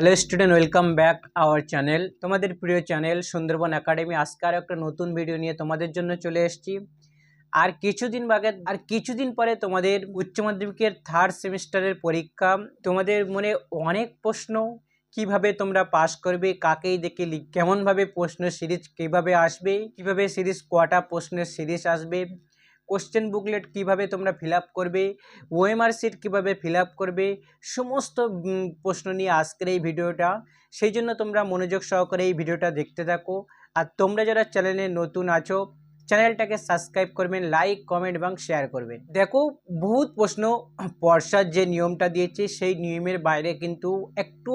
Hello student welcome back our channel তোমাদের প্রিয় channel Sundarban academy আজকে আর একটা নতুন ভিডিও নিয়ে তোমাদের জন্য চলে এসেছি। আর কিছুদিন বাগে আর কিছুদিন পরে তোমাদের উচ্চ মাধ্যমিকের থার্ড সেমিস্টারের পরীক্ষা। তোমাদের মনে অনেক প্রশ্ন, কীভাবে তোমরা পাস করবে, কাকেই দেখে কেমনভাবে প্রশ্ন সিরিজ কীভাবে আসবে, কীভাবে সিরিজ কটা প্রশ্নের সিরিজ আসবে। কোশ্চেন বুকলেট কীভাবে তোমরা ফিল করবে ওএমআর সিট কীভাবে ফিল করবে, সমস্ত প্রশ্ন নিয়ে আজকের এই ভিডিওটা। সেই জন্য তোমরা মনোযোগ সহকারে এই ভিডিওটা দেখতে থাকো। আর তোমরা যারা চ্যানেলে নতুন আছো চ্যানেলটাকে সাবস্ক্রাইব করবেন লাইক কমেন্ট এবং শেয়ার করবেন। দেখো, বহুত প্রশ্ন পর্ষার যে নিয়মটা দিয়েছে, সেই নিয়মের বাইরে কিন্তু একটু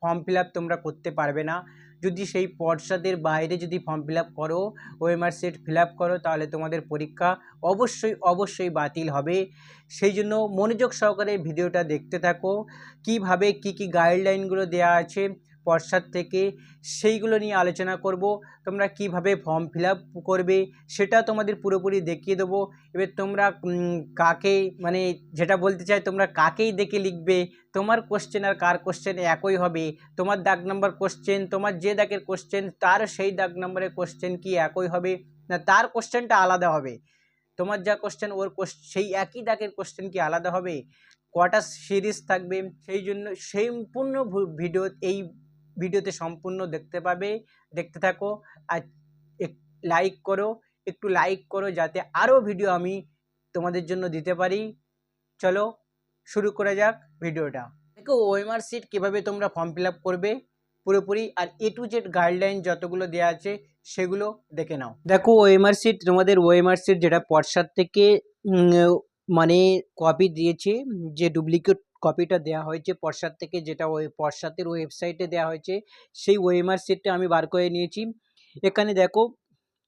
ফর্ম ফিল তোমরা করতে পারবে না। যদি সেই পর্ষাদের বাইরে যদি ফর্ম ফিল আপ করো ওএমআর সেট ফিল আপ করো, তাহলে তোমাদের পরীক্ষা অবশ্যই অবশ্যই বাতিল হবে। সেই জন্য মনোযোগ সহকারে ভিডিওটা দেখতে থাকো। কীভাবে কি কি গাইডলাইনগুলো দেওয়া আছে পর্ষদ থেকে সেইগুলো নিয়ে আলোচনা করব। তোমরা কীভাবে ফর্ম ফিল করবে সেটা তোমাদের পুরোপুরি দেখিয়ে দেবো। এবার তোমরা কাকে মানে যেটা বলতে চাই, তোমরা কাকেই দেখে লিখবে? তোমার কোশ্চেন আর কার কোশ্চেন একই হবে? তোমার দাগ নাম্বার কোশ্চেন তোমার যে দাগের কোশ্চেন তার সেই দাগ নাম্বারের কোশ্চেন কি একই হবে? না, তার কোশ্চেনটা আলাদা হবে। তোমার যা কোশ্চেন ওর সেই একই দাগের কোশ্চেন কি আলাদা হবে? কটা সিরিজ থাকবে? সেই জন্য সম্পূর্ণ ভিডিও এই ভিডিওতে সম্পূর্ণ দেখতে পাবে, দেখতে থাকো। আর লাইক করো, একটু লাইক করো যাতে আরও ভিডিও আমি তোমাদের জন্য দিতে পারি। চলো, শুরু করা যাক ভিডিওটা। দেখো, ওএমআর সিট কীভাবে তোমরা ফর্ম ফিল করবে পুরোপুরি আর এ টু জেড গাইডলাইন যতগুলো দেওয়া আছে সেগুলো দেখে নাও। দেখো, ওএমআর সিট তোমাদের ওএমআর সিট যেটা পর্ষদ থেকে মানে কপি দিয়েছে, যে ডুপ্লিকেট কপিটা দেওয়া হয়েছে পর্ষদ থেকে যেটা ওই পর্ষদের ওয়েবসাইটে দেওয়া হয়েছে, সেই ওএমআর সিটটা আমি বার করে নিয়েছি। এখানে দেখো,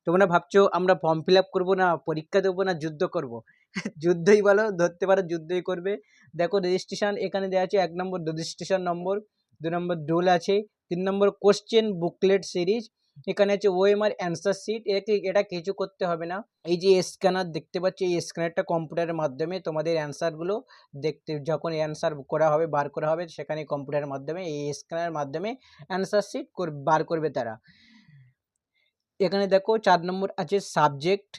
তোমরা ভাবছ আমরা ফর্ম ফিল আপ করব না, পরীক্ষা দেবো না, যুদ্ধ করব? যুদ্ধই বলো, ধরতে পারো যুদ্ধই করবে। দেখো রেজিস্ট্রেশন এখানে দেওয়া আছে, এক নম্বর রেজিস্ট্রেশন নম্বর দু নম্বর ডোল আছে, তিন নম্বর কোশ্চেন বুকলেট সিরিজ এখানে আছে ওএমআর অ্যান্সার সিট একে এটা কিছু করতে হবে না। এই যে স্ক্যানার দেখতে পাচ্ছি, এই স্ক্যানারটা কম্পিউটারের মাধ্যমে তোমাদের অ্যান্সারগুলো দেখতে, যখন অ্যান্সার করা হবে, বার করা হবে, সেখানে কম্পিউটারের মাধ্যমে, এই স্ক্যানারের মাধ্যমে অ্যান্সার সিট বার করবে তারা। এখানে দেখো, চার নম্বর আছে সাবজেক্ট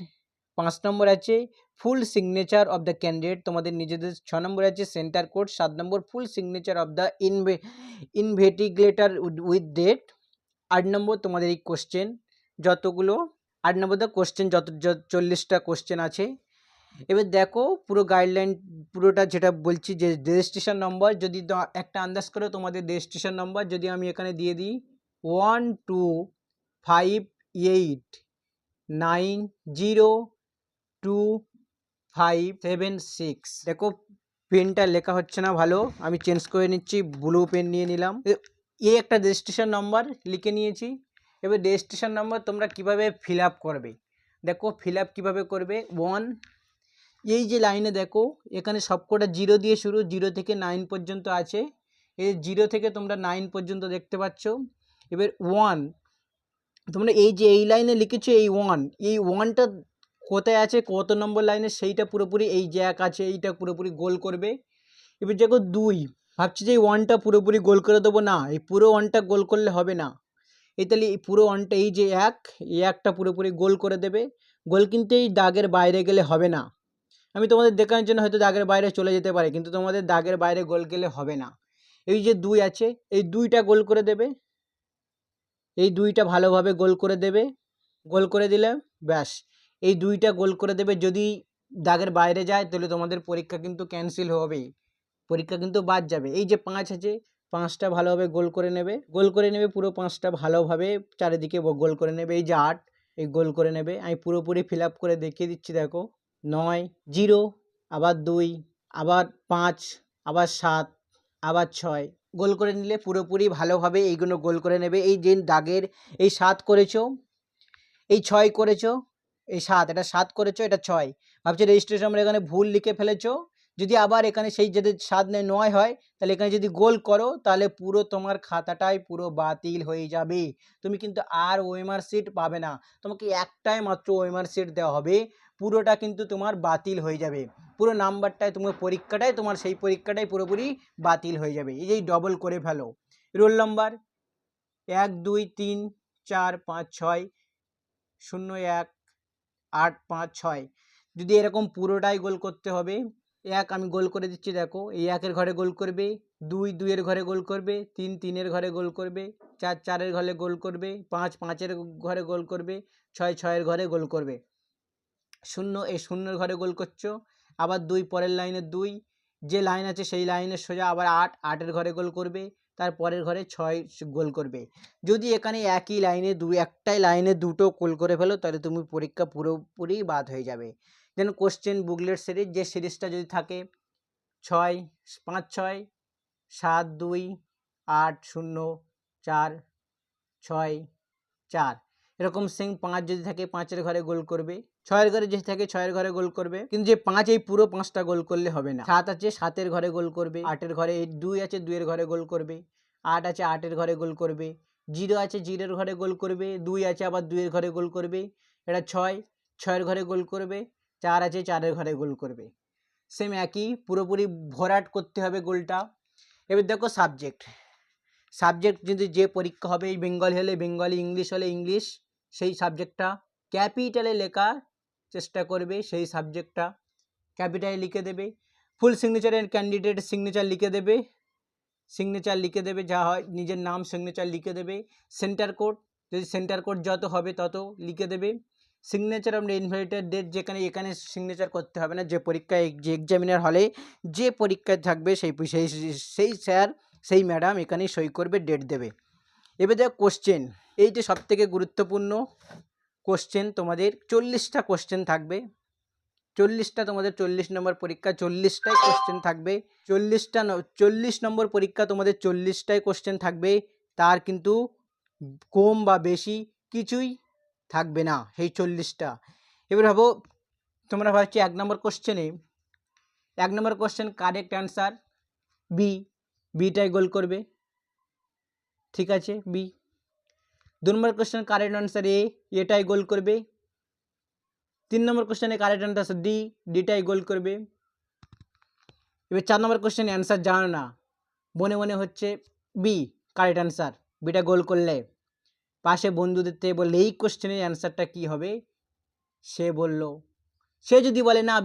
পাঁচ নম্বর আছে full signature of the candidate তোমাদের নিজেদের, ছ নম্বর আছে সেন্টার কোড সাত নম্বর ফুল সিগনেচার অফ দ্য ইনভে ইনভেটিগ্লেটার উইথ ডেট আট নম্বর তোমাদের এই কোশ্চেন যতগুলো, আট নম্বর দ্য কোশ্চেন যত চল্লিশটা কোশ্চেন আছে। এবার দেখো, পুরো গাইডলাইন পুরোটা যেটা বলছি যে রেজিস্ট্রেশন নম্বর যদি একটা আন্দাজ করো তোমাদের রেজিস্ট্রেশন নম্বর যদি আমি এখানে দিয়ে দিই one two five eight nine zero two five seven six দেখো পেনটা লেখা হচ্ছে না ভালো, আমি চেঞ্জ করে নিচ্ছি ব্লু পেন নিয়ে নিলাম। এই একটা রেজিস্ট্রেশন নম্বর লিখে নিয়েছি। এবার রেজিস্ট্রেশন নম্বর তোমরা কীভাবে ফিল করবে? দেখো ফিল কীভাবে করবে? ওয়ান এই যে লাইনে দেখো, এখানে সবকটা জিরো দিয়ে শুরু জিরো থেকে নাইন পর্যন্ত আছে। এই জিরো থেকে তোমরা নাইন পর্যন্ত দেখতে পাচ্ছ। এবার ওয়ান তোমরা এই যে এই লাইনে লিখেছো এই ওয়ান এই ওয়ানটা কোথায় আছে, কত নম্বর লাইনে সেইটা পুরোপুরি এই জ্যাক আছে, এইটা পুরোপুরি গোল করবে। এবার দেখো দুই ভাবছি যে এই ওয়ানটা পুরোপুরি গোল করে দেবো। না, এই পুরো ওয়ানটা গোল করলে হবে না। এই তাহলে এই পুরো ওয়ানটা এই যে এক, এই একটা পুরোপুরি গোল করে দেবে। গোল কিন্তু এই দাগের বাইরে গেলে হবে না। আমি তোমাদের দেখানোর জন্য হয়তো দাগের বাইরে চলে যেতে পারে, কিন্তু তোমাদের দাগের বাইরে গোল গেলে হবে না। এই যে দুই আছে, এই দুইটা গোল করে দেবে। এই দুইটা ভালোভাবে গোল করে দেবে। গোল করে দিলে ব্যাস। এই দুইটা গোল করে দেবে। যদি দাগের বাইরে যায়, তাহলে তোমাদের পরীক্ষা কিন্তু ক্যান্সেল হবেই। পরীক্ষা কিন্তু বাদ যাবে। এই যে পাঁচ আছে, পাঁচটা ভালোভাবে গোল করে নেবে। গোল করে নেবে, পুরো পাঁচটা ভালোভাবে চারিদিকে গোল করে নেবে। এই যে আট, এই গোল করে নেবে। আমি পুরোপুরি ফিল করে দেখিয়ে দিচ্ছি, দেখো। নয়, জিরো, আবার দুই, আবার পাঁচ, আবার সাত, আবার ছয়। গোল করে নিলে পুরোপুরি ভালোভাবে এইগুলো গোল করে নেবে। এই যে দাগের, এই সাত করেছ, এই ছয় করেছ, এই সাত, এটা সাত করেছ, এটা ছয়। ভাবছি রেজিস্ট্রেশন আমরা এখানে ভুল লিখে ফেলেছো। যদি আবার এখানে সেই যদি সাত নেই নয় হয়, তাহলে এখানে যদি গোল করো, তাহলে পুরো তোমার খাতাটাই পুরো বাতিল হয়ে যাবে। তুমি কিন্তু আর ওএমআর সিট পাবে না। তোমাকে একটাই মাত্র ওএমআর সিট দেওয়া হবে, পুরোটা কিন্তু তোমার বাতিল হয়ে যাবে। পুরো নাম্বারটায় তোমার পরীক্ষাটাই, তোমার সেই পরীক্ষাটাই পুরোপুরি বাতিল হয়ে যাবে। এই যে ডবল করে ফেলো। রোল নম্বর এক, দুই, তিন, চার, পাঁচ, ছয়, শূন্য এক, আট, পাঁচ, ছয়। যদি এরকম পুরোটাই গোল করতে হবে এক আমি গোল করে দিচ্ছি, দেখো। এই একের ঘরে গোল করবে, দুই দুইয়ের ঘরে গোল করবে, তিন তিনের ঘরে গোল করবে, চার চারের ঘরে গোল করবে, পাঁচ পাঁচের ঘরে গোল করবে, ছয় ছয়ের ঘরে গোল করবে। শূন্য, এই শূন্যর ঘরে গোল করছ, আবার দুই পরের লাইনে দুই, যে লাইন আছে সেই লাইনের সোজা, আবার আট, আটের ঘরে গোল করবে, তার পরের ঘরে ছয় গোল করবে। যদি এখানে একই লাইনে দু, একটাই লাইনে দুটো গোল করে ফেলো, তাহলে তুমি পরীক্ষা পুরোপুরি বাদ হয়ে যাবে। যেন কোশ্চেন বুকলেট সিরিজ যে সিরিজটা যদি থাকে, ছয়, পাঁচ, ছয়, সাত, দুই, আট, শূন্য, চার, ছয়, চার। এরকম সেম পাঁচ যদি থাকে, পাঁচের ঘরে গোল করবে। ছয়ের ঘরে যদি থাকে, ছয়ের ঘরে গোল করবে। কিন্তু যে পাঁচ, এই পুরো পাঁচটা গোল করলে হবে না। সাত আছে, সাতের ঘরে গোল করবে। আটের ঘরে দুই আছে, দুইয়ের ঘরে গোল করবে। আট আছে, আটের ঘরে গোল করবে। জিরো আছে, জিরোর ঘরে গোল করবে। দুই আছে, আবার দুইয়ের ঘরে গোল করবে। এটা ছয়, ছয়ের ঘরে গোল করবে। চার আছে, চারের ঘরে গোল করবে। সেম একই, পুরোপুরি ভরাট করতে হবে গোলটা। এবার দেখো সাবজেক্ট সাবজেক্ট যদি যে পরীক্ষা হবে, এই বেঙ্গলি হলে বেঙ্গলি, ইংলিশ হলে ইংলিশ, সেই সাবজেক্টটা ক্যাপিটালে লেখার চেষ্টা করবে সেই সাবজেক্টটা ক্যাপিটালে লিখে দেবে। ফুল সিগনেচারের ক্যান্ডিডেট সিগনেচার লিখে দেবে। সিগনেচার লিখে দেবে, যা হয় নিজের নাম সিগনেচার লিখে দেবে। সেন্টার কোড যদি সেন্টার কোড যত হবে তত লিখে দেবে। সিগনেচার অফ ইনভাইটেড ডেট যেখানে, এখানে সিগনেচার করতে হবে না। যে পরীক্ষায় যে এক্সামিনার হলে যে পরীক্ষায় থাকবে সেই সেই সেই স্যার সেই ম্যাডাম এখানেই সই করবে ডেট দেবে। এবার দেখো কোশ্চেন এইটা সব থেকে গুরুত্বপূর্ণ কোশ্চেন তোমাদের চল্লিশটা কোশ্চেন থাকবে। চল্লিশটা, তোমাদের চল্লিশ নম্বর পরীক্ষা, চল্লিশটাই কোশ্চেন থাকবে। চল্লিশটা চল্লিশ নম্বর পরীক্ষা, তোমাদের চল্লিশটাই কোশ্চেন থাকবে। তার কিন্তু কম বা বেশি কিছুই থাকবে না সেই চল্লিশটা। এবার ভাবো, তোমরা ভাবছি এক নম্বর কোশ্চেনে এক নম্বর কোশ্চেন কারেক্ট অ্যান্সার বি বিটাই গোল করবে। ঠিক আছে বি দু নম্বর কোশ্চেন কারেক্ট আনসার এ এটাই গোল করবে। তিন নম্বর কোশ্চেনে কারেক্ট আনসার ডি ডিটাই গোল করবে। এবার চার নম্বর কোশ্চেনে অ্যান্সার জানো না, মনে মনে হচ্ছে বি কারেক্ট অ্যান্সার বিটা গোল করলে। পাশে বন্ধুদের থেকে বললে, এই কোশ্চেনের অ্যান্সারটা কী হবে? সে বলল, সে যদি বলে, না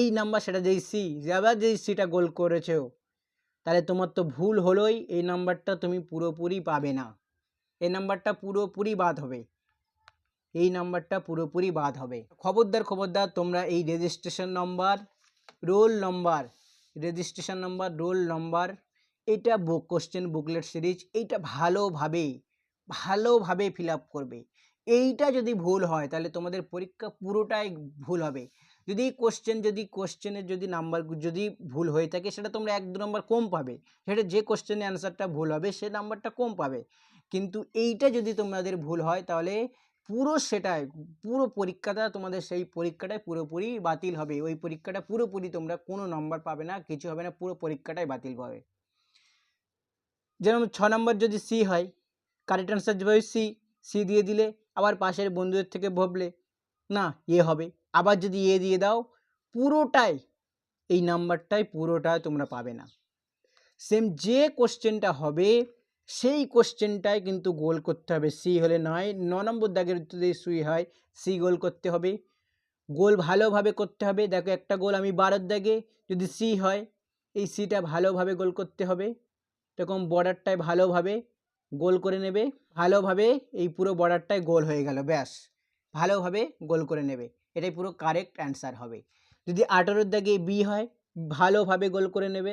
এই নাম্বার সেটা যেই সি আবার যেই সিটা গোল করেছেও তাহলে তোমার তো ভুল হলোই, এই নাম্বারটা তুমি পুরোপুরি পাবে না। এই নাম্বারটা পুরোপুরি বাদ হবে। এই নাম্বারটা পুরোপুরি বাদ হবে। খবরদার খবরদার, তোমরা এই registration number roll number registration number roll number এটা বুক কোশ্চেন বুকলেট সিরিজ এইটা ভালোভাবে ভালোভাবে ফিল করবে। এইটা যদি ভুল হয়, তাহলে তোমাদের পরীক্ষা পুরোটাই ভুল হবে। যদি কোশ্চেন যদি কোশ্চেনের যদি নাম্বার যদি ভুল হয়ে থাকে, সেটা তোমরা এক, দু নম্বর কম পাবে। সেটা যে কোশ্চেনের অ্যান্সারটা ভুল হবে, সে নাম্বারটা কম পাবে। কিন্তু এইটা যদি তোমাদের ভুল হয়, তাহলে পুরো সেটাই, পুরো পরীক্ষাটা তোমাদের সেই পরীক্ষাটাই পুরোপুরি বাতিল হবে। ওই পরীক্ষাটা পুরোপুরি তোমরা কোনো নম্বর পাবে না, কিছু হবে না, পুরো পরীক্ষাটাই বাতিল হবে যেরকম ছ নম্বর যদি সি হয় কারেক্ট অ্যান্সার যেভাবে সি সি দিয়ে দিলে, আবার পাশের বন্ধুদের থেকে ভাবলে, না, এ হবে। আবার যদি এ দিয়ে দাও, পুরোটাই, এই নাম্বারটাই পুরোটাই তোমরা পাবে না। সেম যে কোশ্চেনটা হবে, সেই কোশ্চেনটাই কিন্তু গোল করতে হবে। সি হলে নয়, ন নম্বর দাগের যদি সুই হয়। সি গোল করতে হবে। গোল ভালোভাবে করতে হবে। দেখো একটা গোল আমি বারোর দাগে, যদি সি হয়, এই সিটা ভালোভাবে গোল করতে হবে। এরকম বর্ডারটায় ভালোভাবে গোল করে নেবে। ভালোভাবে এই পুরো বর্ডারটায় গোল হয়ে গেল, ব্যাস। ভালোভাবে গোল করে নেবে। এটাই পুরো কারেক্ট অ্যান্সার হবে। যদি আঠারোর দাগে বি হয়, ভালোভাবে গোল করে নেবে।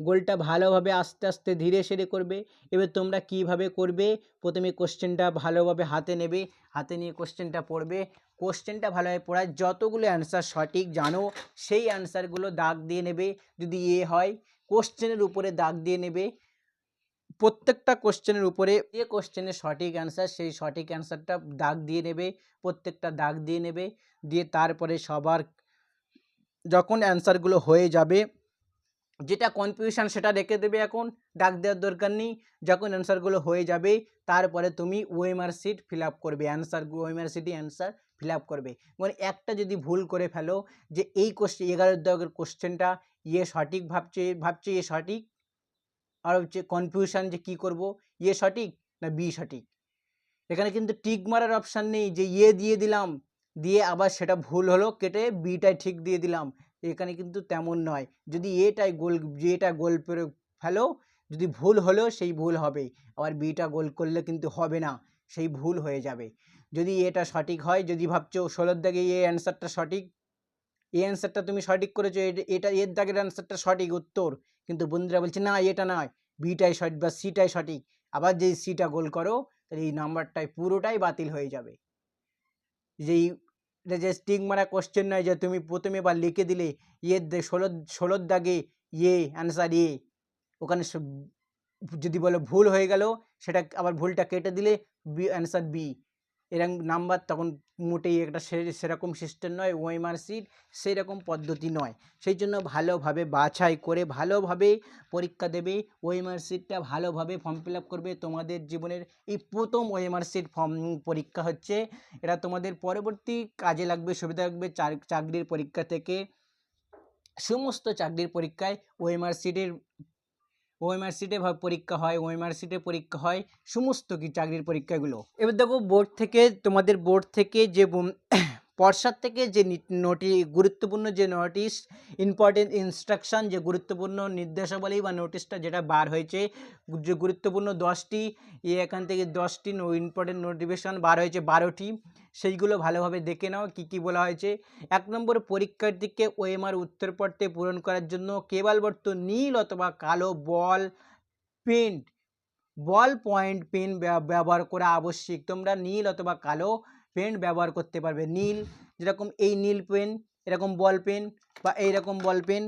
গোলটা ভালোভাবে আস্তে আস্তে ধীরে সেরে করবে। এবার তোমরা কীভাবে করবে? প্রথমে কোশ্চেনটা ভালোভাবে হাতে নেবে। হাতে নিয়ে কোশ্চেনটা পড়বে। কোশ্চেনটা ভালোভাবে পড়ায় যতগুলো অ্যান্সার সঠিক জানো, সেই অ্যান্সারগুলো দাগ দিয়ে নেবে। যদি এ হয় কোশ্চেনের উপরে দাগ দিয়ে নেবে। প্রত্যেকটা কোশ্চেনের উপরে যে কোশ্চেনের সঠিক অ্যান্সার সেই সঠিক অ্যান্সারটা দাগ দিয়ে নেবে, প্রত্যেকটা দাগ দিয়ে নেবে, দিয়ে তারপরে সবার যখন অ্যান্সারগুলো হয়ে যাবে, যেটা কনফিউশন সেটা রেখে দেবে এখন ডাক দেওয়ার দরকার নেই, যখন অ্যান্সারগুলো হয়ে যাবে, তারপরে তুমি ওএমআর সিট ফিল আপ করবে অ্যান্সার ওএমআর সিটি অ্যান্সার ফিল আপ করবে। মানে একটা যদি ভুল করে ফেলো, যে এই কোশ্চেন এগারো দাগের কোশ্চেনটা ইয়ে সঠিক ভাবছে ভাবছে ইয়ে সঠিক আর হচ্ছে কনফিউশন যে কি করব ইয়ে সঠিক না বি সঠিক? এখানে কিন্তু টিক মারার অপশান নেই, যে ইয়ে দিয়ে দিলাম, দিয়ে আবার সেটা ভুল হলো, কেটে বিটাই ঠিক দিয়ে দিলাম। এখানে কিন্তু তেমন নয়। যদি এটাই গোল, যেটা গোল করে ফেলো, যদি ভুল হলেও সেই ভুল হবে আবার বিটা গোল করলে কিন্তু হবে না, সেই ভুল হয়ে যাবে। যদি এটা সঠিক হয়, যদি ভাবছ ষোলোর দাগে এ অ্যান্সারটা সঠিক এই অ্যান্সারটা তুমি সঠিক করেছ এটা এর দাগের অ্যান্সারটা সঠিক উত্তর কিন্তু বন্ধুরা বলছে, না, এটা নয়। বিটাই সঠিক বা সিটাই সঠিক। আবার যেই সিটা গোল করো, তাহলে এই নাম্বারটাই পুরোটাই বাতিল হয়ে যাবে। যেই যে স্টিক মারা কোশ্চেন নয়, যে তুমি প্রথমে বা লিখে দিলে ইয়ের ষোলোর ষোলোর দাগে ইয়ে অ্যান্সার ইয়ে ওখানে যদি বলো ভুল হয়ে গেল, সেটা আবার ভুলটা কেটে দিলে বি অ্যান্সার বি এরকম নাম্বার তখন মোটেই একটা সেরকম সিস্টেম নয়, ওয়েমার সিট সেই রকম পদ্ধতি নয়। সেই জন্য ভালোভাবে বাছাই করে ভালোভাবে পরীক্ষা দেবে, ওয়েমার সিটটা ভালোভাবে ফর্ম ফিল করবে। তোমাদের জীবনের এই প্রথম ওয়েমার সিট ফর্ম পরীক্ষা হচ্ছে। এটা তোমাদের পরবর্তী কাজে লাগবে, সুবিধা লাগবে চাকরির পরীক্ষা থেকে। সমস্ত চাকরির পরীক্ষায় ওএমআর সিটের ওএমআর সিটে পরীক্ষা হয়, ওএমআর সিটে পরীক্ষা হয়, সমস্ত কি চাকরির পরীক্ষাগুলো। এবার দেখো বোর্ড থেকে, তোমাদের বোর্ড থেকে যে পর্ষদ থেকে যে নোটি, গুরুত্বপূর্ণ যে নোটিশ ইম্পর্টেন্ট ইনস্ট্রাকশন যে গুরুত্বপূর্ণ নির্দেশাবলী বা নোটিশটা যেটা বার হয়েছে, যে গুরুত্বপূর্ণ দশটি এখান থেকে দশটি ইম্পর্টেন্ট নোটিফিকেশান বার হয়েছে বারোটি, সেইগুলো ভালোভাবে দেখে নাও, কী কী বলা হয়েছে। এক নম্বর পরীক্ষার্থীকে ওএমআর উত্তরপত্রে পূরণ করার জন্য কেবলমাত্র নীল অথবা কালো ball pen, ball point pen ব্যবহার করা আবশ্যিক। তোমরা নীল অথবা কালো পেন ব্যবহার করতে পারবে। নীল, যেরকম এই নীল পেন, এরকম বল পেন বা এইরকম বল পেন,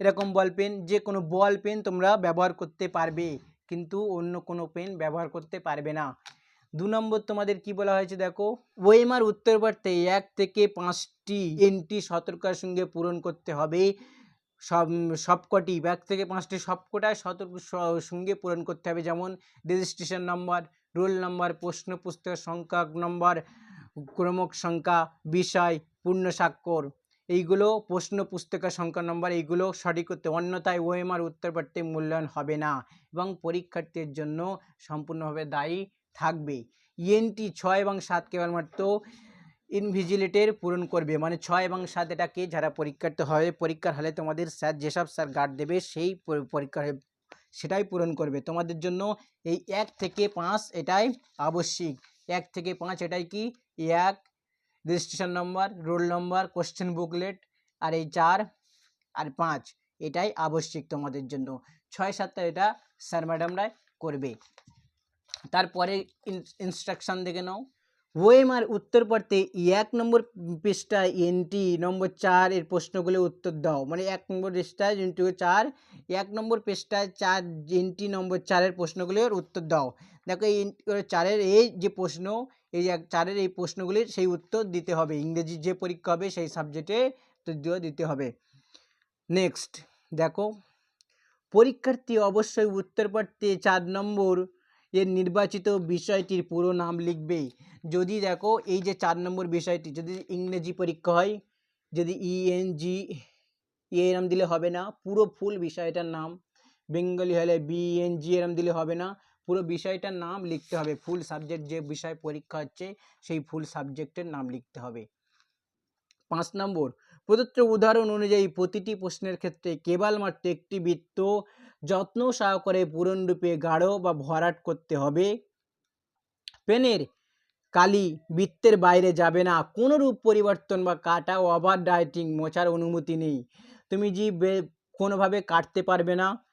এরকম বল পেন যে কোনো বল পেন তোমরা ব্যবহার করতে পারবে, কিন্তু অন্য কোনো পেন ব্যবহার করতে পারবে না। দু নম্বর তোমাদের কি বলা হয়েছে দেখো? ওয়েমার উত্তরবর্তে এক থেকে পাঁচটি এনটি সতর্কার সঙ্গে পূরণ করতে হবে। সব, সবকটি, এক থেকে পাঁচটি সবকটায় সতর্ক সঙ্গে পূরণ করতে হবে। যেমন রেজিস্ট্রেশন নম্বর রোল নম্বর, প্রশ্ন পুস্তক সংখ্যা, নম্বর ক্রমক সংখ্যা, বিষয়, পূর্ণ স্বাক্ষর। এইগুলো প্রশ্ন পুস্তকের সংখ্যা, নম্বর, এইগুলো সঠিক করতে অন্যথায় ওএমআর উত্তরপত্রে মূল্যায়ন হবে না এবং পরীক্ষার্থীর জন্য সম্পূর্ণভাবে দায়ী থাকবে। ইএনটি ছয় এবং সাত কেবলমাত্র ইনভিজিলেটের পূরণ করবে। মানে ছয় এবং সাত এটাকে যারা পরীক্ষার্থী হবে, পরীক্ষার হলে তোমাদের স্যার, যেসব স্যার গার্ড দেবে, সেই পরি- পরীক্ষার সেটাই পূরণ করবে। তোমাদের জন্য এই এক থেকে পাঁচ এটাই আবশ্যিক। এক থেকে পাঁচ এটাই কি? এক registration number roll number question booklet আর এই চার আর পাঁচ এটাই আবশ্যিক তোমাদের জন্য। ছয় সাতটা এটা স্যার ম্যাডামরাই করবে। তারপরে ইনস্ট্রাকশন দেখে নাও। ওএমআর উত্তর পড়তে এক নম্বর পৃষ্ঠা, এনটি নম্বর চার এর প্রশ্নগুলো উত্তর দাও। মানে এক নম্বর পৃষ্ঠায় ইন্টু চার, এক নম্বর পৃষ্ঠায় চার, এনটি নম্বর চারের প্রশ্নগুলোর উত্তর দাও। দেখো, এই চারের এই যে প্রশ্ন, এই চারের এই প্রশ্নগুলির সেই উত্তর দিতে হবে। ইংরেজির যে পরীক্ষা হবে, সেই সাবজেক্টে উত্তর দিতে হবে। নেক্সট, দেখো, পরীক্ষার্থী অবশ্যই উত্তরপত্রে চার নম্বর এর নির্বাচিত বিষয়টির পুরো নাম লিখবেই। যদি দেখো, এই যে চার নম্বর বিষয়টি, যদি ইংরেজি পরীক্ষা হয়, যদি ইএনজি এ এরম দিলে হবে না, পুরো ফুল বিষয়টার নাম, বেঙ্গলি হলে বিএনজি এরম দিলে হবে না, পুরো বিষয়টার নাম লিখতে হবে, ফুল সাবজেক্ট যে বিষয় পরীক্ষা হচ্ছে, সেই ফুল সাবজেক্টের নাম লিখতে হবে। পাঁচ নম্বর, প্রদত্ত উদাহরণ অনুযায়ী প্রতিটি প্রশ্নের ক্ষেত্রে কেবলমাত্র একটি বৃত্ত যত্ন সহকারে পূরণরূপে গাঢ় বা ভরাট করতে হবে। পেনের কালি বৃত্তের বাইরে যাবে না। কোনো রূপ পরিবর্তন বা কাটা ওভার ডাইটিং মোছার অনুমতি নেই। তুমি বে- কোনোভাবে কাটতে পারবে না।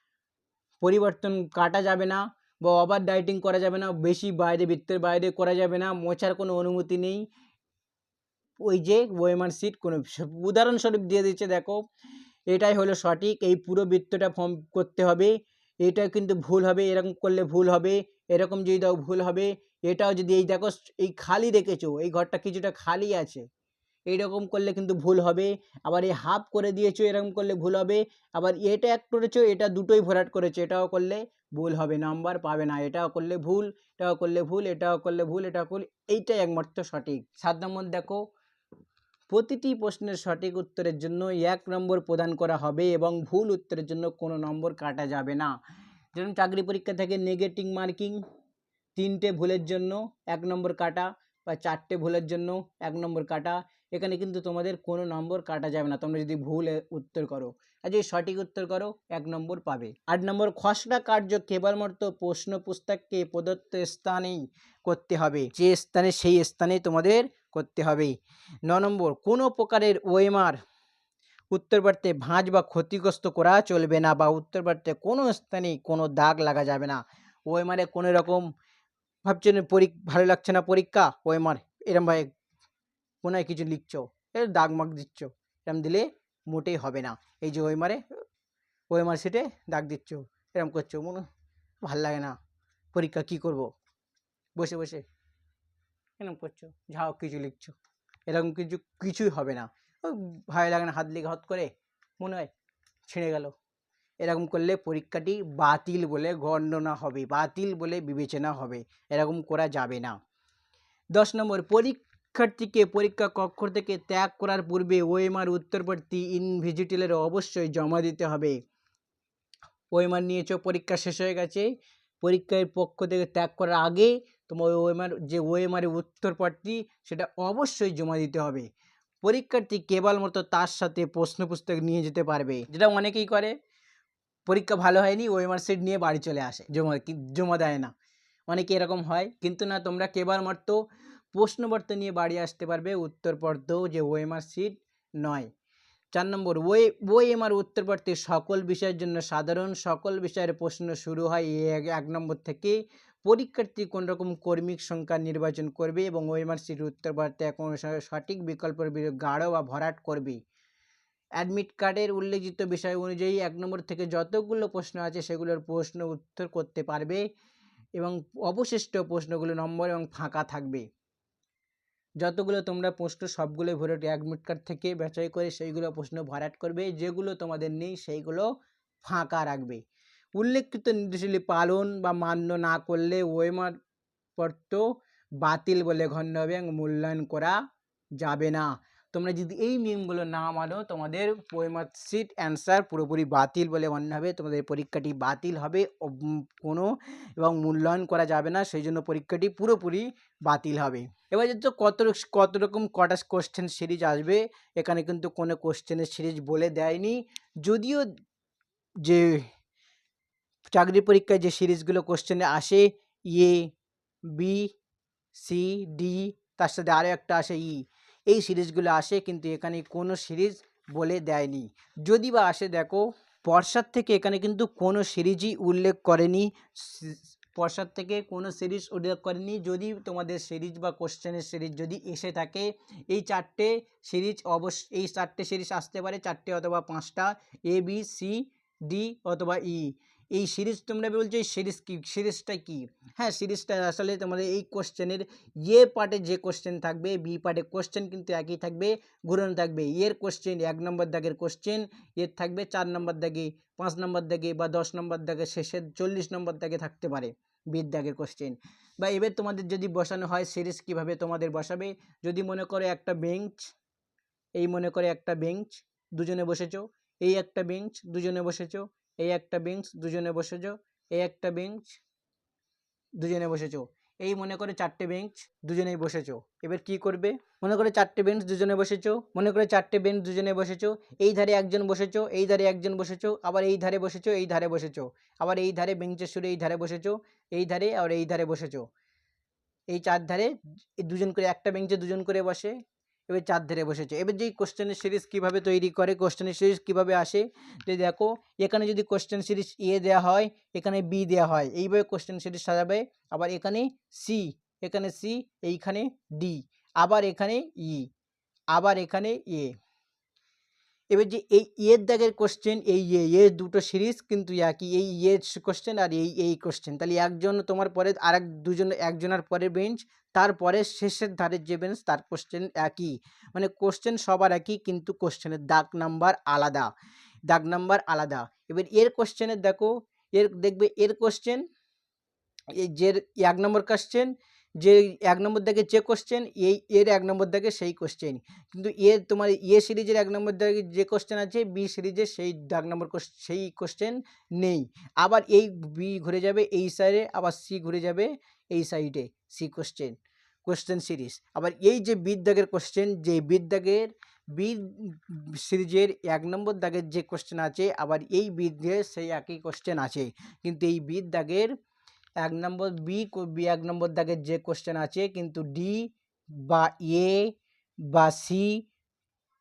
পরিবর্তন কাটা যাবে না বা ওভার ডাইটিং করা যাবে না। বেশি বাইরে, বৃত্তের বাইরে করা যাবে না। মোছার কোনো অনুমতি নেই। ওই যে ওয়েমার সিট কোনো উদাহরণস্বরূপ দিয়ে দিচ্ছে, দেখো। এটাই হলো সঠিক। এই পুরো বৃত্তটা ফর্ম করতে হবে। এটা কিন্তু ভুল হবে, এরকম করলে ভুল হবে, এরকম যদি দাও ভুল হবে। এটাও যদি এই দেখো, এই খালি রেখেছো এই ঘরটা কিছুটা খালি আছে। এইরকম করলে কিন্তু ভুল হবে। আবার এই হাফ করে দিয়েছ, এরকম করলে ভুল হবে। আবার এটা এক করেছ, এটা দুটোই ভরাট করেছ, এটাও করলে ভুল হবে। নাম্বার পাবে না, এটাও করলে ভুল, এটাও করলে ভুল, এটাও করলে ভুল, এটাও করলে এইটাই একমাত্র সঠিক। সাত নম্বর দেখো প্রতিটি প্রশ্নের সঠিক উত্তরের জন্য এক নম্বর প্রদান করা হবে এবং ভুল উত্তরের জন্য কোনো নম্বর কাটা যাবে না। যেরকম চাকরি পরীক্ষা থেকে নেগেটিভ মার্কিং তিনটে ভুলের জন্য এক নম্বর কাটা বা চারটে ভুলের জন্য এক নম্বর কাটা, এখানে কিন্তু তোমাদের কোনো নম্বর কাটা যাবে না। তোমরা যদি ভুল উত্তর করো, আর যদি সঠিক উত্তর করো, এক নম্বর পাবে। আট নম্বর, খসড়া কার্য কেবলমাত্র প্রশ্ন পুস্তককে প্রদত্ত স্থানেই করতে হবে। যে স্থানে সেই স্থানে তোমাদের করতে হবে ন নম্বর, কোনো প্রকারের ওএমআর উত্তর পারতে ভাঁজ বা ক্ষতিগ্রস্ত করা চলবে না বা উত্তর পারতে কোনো স্থানে কোনো দাগ লাগা যাবে না। ওএমআরে কোনো রকম ভাবছেন পরীক ভালো লাগছে না পরীক্ষা? ওএমআর এরম ভাই মনে কিছু লিখছো এর দাগ মাগ দিচ্ছ, এরম দিলে মোটেই হবে না। এই যে ওএমআরে ওএমআর সিটে দাগ দিচ্ছ, এরম করছ, মনে ভালো লাগে না। পরীক্ষা কি করব? বসে বসে। এরকম করছ? যাও, কিছু লিখছো। এরকম কিছু, কিছুই হবে না। ভালো লাগে না, হাত লিখে হত করে মনে হয় ছিঁড়ে গেল। এরকম করলে পরীক্ষাটি বাতিল বলে গণনা হবে, বাতিল বলে বিবেচনা হবে। এরকম করা যাবে না। দশ নম্বর, পরীক্ষার্থীকে পরীক্ষা কক্ষ থেকে ত্যাগ করার পূর্বে ওএমআর উত্তরবর্তী ইনভিজিটেলের অবশ্যই জমা দিতে হবে। ওএমআর নিয়েছো, পরীক্ষা শেষ হয়ে গেছে। পরীক্ষার পক্ষ থেকে ত্যাগ করার আগে তোমার ওএমআর, যে ওএমআরের উত্তরপত্রটি সেটা অবশ্যই জমা দিতে হবে। পরীক্ষার্থী কেবলমাত্র তার সাথে প্রশ্ন পুস্তক নিয়ে যেতে পারবে, যেটা অনেকেই করে। পরীক্ষা ভালো হয়নি, ওএমআর সিট নিয়ে বাড়ি চলে আসে, জমা জমা দেয় না। অনেকে এরকম হয়, কিন্তু না, তোমরা কেবলমাত্র প্রশ্নপত্র নিয়ে বাড়ি আসতে পারবে, উত্তরপত্র যে ওএমআর সিট নয়। চার নম্বর, ওয়ে, ওএমআর উত্তরপত্রে সকল বিষয়ের জন্য সাধারণ সকল বিষয়ের প্রশ্ন শুরু হয় এক নম্বর থেকে পরীক্ষার্থী কোন রকম কর্মিক সংখ্যা নির্বাচন করবে এবং ওএমআর সিট উত্তরপত্রে কোন স- সঠিক বিকল্পের বিরুদ্ধে গাঢ় বা ভরাট করবে? অ্যাডমিট কার্ডের উল্লেখিত বিষয় অনুযায়ী এক নম্বর থেকে যতগুলো প্রশ্ন আছে সেগুলোর প্রশ্ন উত্তর করতে পারবে এবং অবশিষ্ট প্রশ্নগুলো নম্বর এবং ফাঁকা থাকবে। যতগুলো তোমরা প্রশ্ন সবগুলোই ভরে অ্যাডমিট কার্ড থেকে বাছাই করে সেইগুলো প্রশ্ন ভরাট করবে, যেগুলো তোমাদের নেই সেইগুলো ফাঁকা রাখবে। উল্লেখিত নির্দেশাবলী পালন বা মান্য না করলে ওয়েমার পত্র বাতিল বলে গণ্য হবে এবং মূল্যায়ন করা যাবে না। তোমরা যদি এই নিয়মগুলো না মানো, তোমাদের সিট অ্যান্সার পুরোপুরি বাতিল বলে গণ্য হবে, তোমাদের পরীক্ষাটি বাতিল হবে কোনো এবং মূল্যায়ন করা যাবে না, সেই জন্য পরীক্ষাটি পুরোপুরি বাতিল হবে। এবার তো কত কত রকম কটা কোশ্চেন সিরিজ আসবে, এখানে কিন্তু কোনো কোশ্চেনের সিরিজ বলে দেয়নি। যদিও যে চাকরি পরীক্ষায় যে সিরিজগুলো কোশ্চেনে আসে, এ, বি, সি, ডি, তার সাথে আরও একটা আসে ই। এই সিরিজগুলো আসে কিন্তু এখানে কোনো সিরিজ বলে দেয়নি। যদি বা আসে দেখো পর্ষার থেকে এখানে কিন্তু কোনো সিরিজই উল্লেখ করেনি পর্ষার থেকে কোনো সিরিজ উল্লেখ করেনি। যদি তোমাদের সিরিজ বা কোশ্চেনের সিরিজ যদি এসে থাকে, এই চারটে সিরিজ অবশ্য এই চারটে সিরিজ আসতে পারে, চারটে অথবা পাঁচটা, এ, বি, সি, ডি অথবা ই। এই সিরিজ তোমরা বলছো, এই সিরিজ কি? সিরিজটা কি? হ্যাঁ সিরিজটা আসলে তোমাদের এই কোশ্চেনের এ পার্টে যে কোশ্চেন থাকবে, বি পার্টে কোশ্চেন কিন্তু একই থাকবে ঘুরন থাকবে। এর কোশ্চেন এক নম্বর দাগের কোশ্চেন এর থাকবে চার নম্বর দাগে, পাঁচ নম্বর দাগে বা দশ নম্বর দাগে, শেষের চল্লিশ নম্বর দাগে থাকতে পারে বিদ দাগের কোশ্চেন বা এবার তোমাদের যদি বসানো হয় সিরিজ কীভাবে তোমাদের বসাবে? যদি মনে করো একটা বেঞ্চ এই মনে করে একটা বেঞ্চ দুজনে বসেছো, এই একটা বেঞ্চ দুজনে বসেছো এই একটা বেঞ্চ দুজনে বসেছো, এই একটা বেঞ্চ দুজনে বসেছো। এই মনে করে চারটে বেঞ্চ দুজনেই বসেছো। এবার কি করবে? মনে করে চারটে বেঞ্চ দুজনে বসেছো, মনে করে চারটে বেঞ্চ দুজনে বসেছো, এই ধারে একজন বসেছো, এই ধারে একজন বসেছো, আবার এই ধারে বসেছো, এই ধারে বসেছো, আবার এই ধারে বেঞ্চের সুরে এই ধারে বসেছো, এই ধারে আর এই ধারে বসেছো। এই চার ধারে দুজন করে, একটা বেঞ্চে দুজন করে বসে এবার চার ধারে বসেছে। এবার যেই কোশ্চেনের সিরিজ কীভাবে তৈরি করে কোশ্চেনের সিরিজ কীভাবে আসে, যে দেখো, এখানে যদি কোশ্চেন সিরিজ এ দেওয়া হয়, এখানে বি দেওয়া হয়, এইভাবে কোশ্চেন সিরিজ সাজাবে। আবার এখানে সি এখানে সি এইখানে ডি আবার এখানে ই আবার এখানে এ এবার যে এই ইয়ের দাগের কোশ্চেন এই এ এর দুটো সিরিজ কিন্তু একই, এই এর কোশ্চেন আর এই এই কোশ্চেন তাহলে একজন তোমার পরে আর এক দুজন, একজনের পরে বেঞ্চ তারপরে শেষের ধারের যে বেঞ্চ তার কোশ্চেন একই। মানে কোশ্চেন সবার একই, কিন্তু কোশ্চেনের দাগ নাম্বার আলাদা। দাগ নাম্বার আলাদা। এবার এর কোশ্চেনের দেখো, এর দেখবে এর কোশ্চেন এই যে এক নম্বর কোশ্চেন যে এক নম্বর দাগে যে কোশ্চেন এই, এর এক নম্বর দাগে সেই কোশ্চেন কিন্তু এ তোমার এ সিরিজের এক নম্বর দাগে যে কোশ্চেন আছে, বি সিরিজের সেই এক নম্বর সেই কোশ্চেন নেই। আবার এই বি ঘুরে যাবে এই সাইডে আবার সি ঘুরে যাবে এই সাইডে সি কোশ্চেন কোশ্চেন সিরিজ আবার এই যে বিদ্যাগের কোশ্চেন যে বিদ্যাগের বি সিরিজের এক নম্বর দাগের যে কোশ্চেন আছে, আবার এই বিদ্যের সেই একই কোশ্চেন আছে। কিন্তু এই বিদ দাগের এক নম্বর বি বি এক নম্বর দাগের যে কোশ্চেন আছে, কিন্তু ডি বা এ বা সি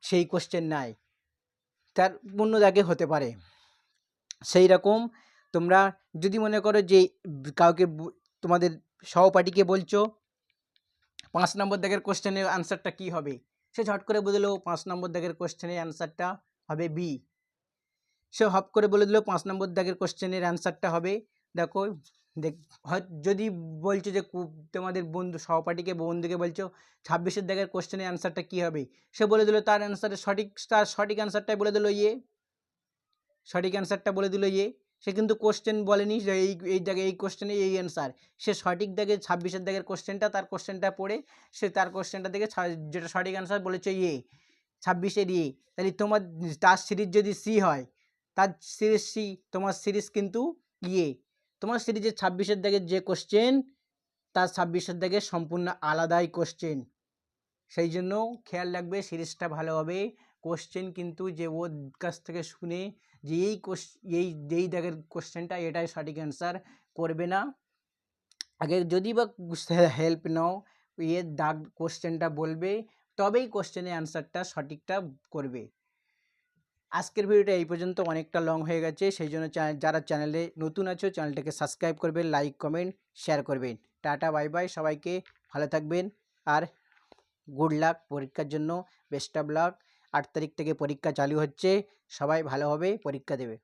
সেই কোশ্চেন নাই। তার অন্য দাগে হতে পারে। সেই রকম তোমরা যদি মনে করো যে কাউকে তোমাদের সহপাঠীকে বলছো, পাঁচ নম্বর দাগের কোশ্চেনের আনসারটা কি হবে? সে ঝট করে বলে দিলো, পাঁচ নম্বর দাগের কোশ্চেনের অ্যান্সারটা হবে বি সে হপ করে বলে দিল, পাঁচ নম্বর দাগের কোশ্চেনের অ্যান্সারটা হবে, দেখো দেখ যদি বলছো যে তোমাদের বন্ধু, সহপাঠীকে বন্ধুকে বলছো, ছাব্বিশের দাগের কোশ্চেনের অ্যান্সারটা কী হবে? সে বলে দিল তার অ্যান্সারের সঠিক, তার সঠিক অ্যান্সারটাই বলে দিল ইয়ে। সঠিক অ্যান্সারটা বলে দিল ইয়ে। সে কিন্তু কোশ্চেন বলেনি, যে এই এই দাগে, এই কোশ্চেনে এই অ্যান্সার সে সঠিক দাগে, ছাব্বিশের দাগের কোশ্চেনটা তার কোশ্চেনটা পড়ে, সে তার কোশ্চেনটা ছা- যেটা সঠিক অ্যান্সার বলেছে ইয়ে ছাব্বিশের ইয়ে। তাহলে তোমার, তার সিরিজ যদি সি হয়, তার সিরিজ সি, তোমার সিরিজ কিন্তু ইয়ে। তোমার সিরিজের ছাব্বিশের দাগের যে কোশ্চেন তার ছাব্বিশের দাগের সম্পূর্ণ আলাদাই কোশ্চেন সেই জন্য খেয়াল রাখবে, সিরিজটা ভালো হবে। কোশ্চেন কিন্তু যে ওর কাছ থেকে শুনে যে এই কোশ, এই যেই দাগের কোশ্চেনটা এটাই সঠিক অ্যান্সার করবে না। আগে যদি বা হেল্প নাও এর দাগ কোশ্চেনটা বলবে, তবেই কোশ্চেনের অ্যান্সারটা সঠিকটা করবে। আজকের ভিডিওটা এই পর্যন্ত। অনেকটা লং হয়ে গেছে। সেই জন্য যারা চ্যানেলে নতুন আছো চ্যানেলটাকে সাবস্ক্রাইব করবেন লাইক কমেন্ট শেয়ার করবেন। টাটা বাই বাই সবাইকে ভালো থাকবেন। আর গুড লাক পরীক্ষার জন্য। বেস্ট অফ লাক আট তারিখ থেকে পরীক্ষা চালু হচ্ছে। সবাই ভালোভাবে পরীক্ষা দেবে।